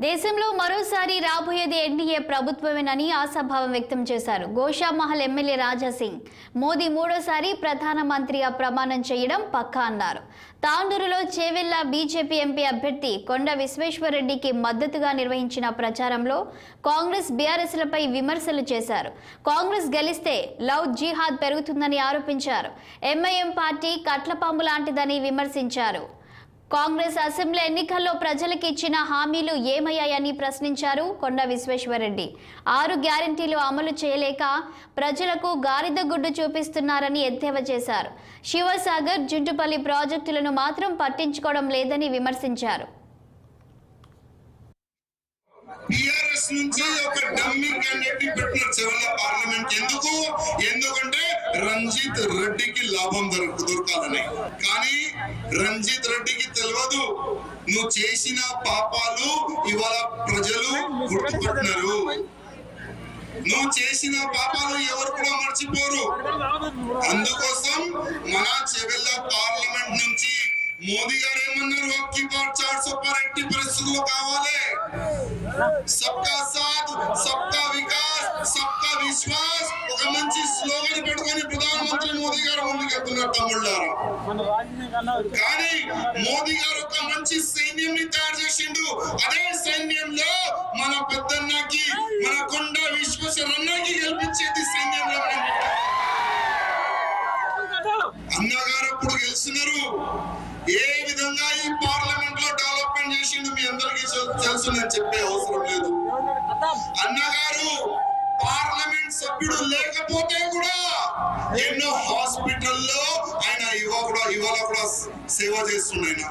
దేశంలో మరోసారి రాబోయేది ఎన్డీఏ ప్రభుత్వమేనని ఆశాభావం వ్యక్తం చేశారు. గోషామహల్ ఎమ్మెల్యే రాజా సింగ్ మోదీ మూడోసారి ప్రధానమంత్రిగా ప్రమాణం చేయడం పక్కా అన్నారు. తాండూరులో చేవెళ్ళ బీజేపీ ఎంపీ అభ్యర్థి కొండ విశ్వేశ్వరరెడ్డికి మద్దతుగా నిర్వహించిన ప్రచారంలో కాంగ్రెస్ బీఆర్ఎస్లపై విమర్శలు చేశారు. కాంగ్రెస్ గెలిస్తే లవ్ జిహాద్ పెరుగుతుందని ఆరోపించారు. ఎంఐఎం పార్టీ కట్లపాంబు లాంటిదని విమర్శించారు. కాంగ్రెస్ అసెంబ్లీ ఎన్నికల్లో ప్రజలకు ఇచ్చిన హామీలు ఏమయ్యాయని ప్రశ్నించారు కొండ విశ్వేశ్వరరెడ్డి. ఆరు గ్యారంటీలు అమలు చేయలేక ప్రజలకు గారిద గుడ్డు చూపిస్తున్నారని ఎద్దేవా చేశారు. శివసాగర్ జుంటుపల్లి ప్రాజెక్టులను మాత్రం పట్టించుకోవడం లేదని విమర్శించారు. నుంచి ఒక క్యాండిడేట్ని చివరి పార్లమెంట్ ఎందుకు? రంజిత్ రెడ్డికి లాభం దొరకు దొరకాలని. కానీ రంజిత్ రెడ్డికి తెలియదు నువ్వు చేసిన పాపాలు ఇవాళ ప్రజలు గుర్తుపట్టినారు నువ్వు చేసిన పాపాలు ఎవరు కూడా మర్చిపోరు. అందుకోసం మన చెవెళ్ళ పార్లమెంట్ నుంచి మోదీ గారు ఏమన్నారు? అక్కి బార్ చార్ సో ఎట్టి పరిస్థితులు కావాలి. సబ్కా సాత్ సబ్కా వికాస్. విశ్వాస్ ఒక మంచి స్లోగన్ పెట్టుకొని ప్రధానమంత్రి మోదీ గారు ముందుకెళ్తున్నారు తమ్ముళ్ళారు? కానీ మోదీ గారు ఒక మంచి సైన్యం ని తయారు చేసిండు. అదే సైన్యంలో మన పెద్దన్నకి మన కొండ విశ్వేశ్వరన్నకి గెలిపించేది సైన్యంలో అన్నగారు అప్పుడు గెలుస్తున్నారు. ఏ విధంగా ఈ పార్లమెంట్లో డెవలప్మెంట్ చేసిండు మీ అందరికీ తెలు- తెలుసు నేను చెప్పే అవసరం లేదు. పార్లమెంట్ సభ్యుడు లేకపోతే కూడా ఎన్నో హాస్పిటల్లో ఆయన ఇవ కూడా ఇవాళ కూడా సేవ చేస్తున్నాయి